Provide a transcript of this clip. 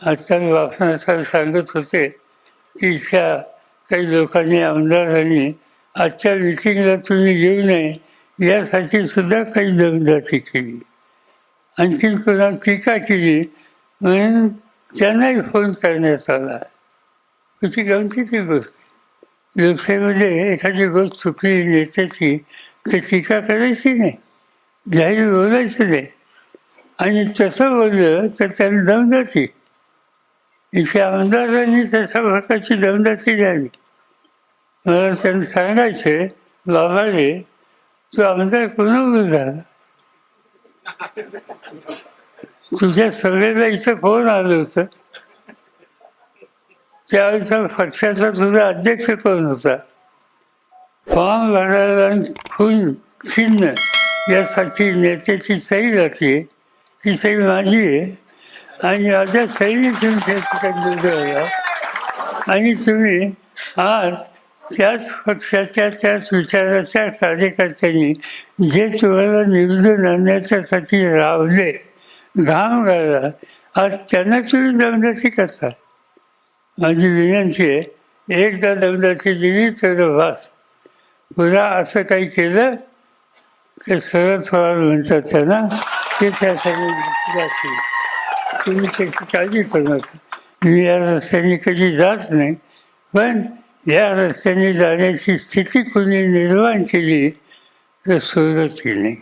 आजकाल वापरणार सर सांगत होते की इथल्या काही लोकांनी आमदारांनी आजच्या मिटिंगला तुम्ही येऊ नये यासाठी सुद्धा काही दमदाटी केली. आणखी कोणा टीका केली म्हणून त्यांनाही फोन करण्यात आला. त्याची गमतीची गोष्ट. आहे. लोकशाहीमध्ये एखादी गोष्ट चुकली नेत्याची तर टीका करायची नाही. जाहीर बोलायची नाही. आणि तसं बोललं तर त्याला दमदाटी. इथे आमदारांनी तशा प्रकारची दमदाटी झाली मला त्यांना सांगायचे बाबाने तू आमदार कोणावर झाला तुझ्या सगळ्याला इथं फोन आलं होतं? त्यावेळेचा पक्षाचा तुझा अध्यक्ष कोण होता? फॉर्म भरायला खून चिन्ह यासाठी नेत्याची सही लागते ती सही माझी आहे. आणि अर्ध्या सहीने तुम्ही त्या ठिकाणी निवडला आणि तुम्ही आज त्याच पक्षाच्या त्याच विचाराच्या कार्यकर्त्यांनी जे तुम्हाला निवडून आणण्याच्यासाठी रावले घाम गाळला आज त्यांना तुम्ही दमदाची करता. माझी विनंती आहे एकदा दमदाची दिली तर वास पुन्हा असं काही केलं तर शरद पवार म्हणतात त्यांना ते त्यासाठी तुम्ही त्याची काळजी करू नका. मी या रस्त्याने कधी जात नाही पण या रस्त्याने जाण्याची स्थिती कोणी निर्माण केली तर सुरुवात केली.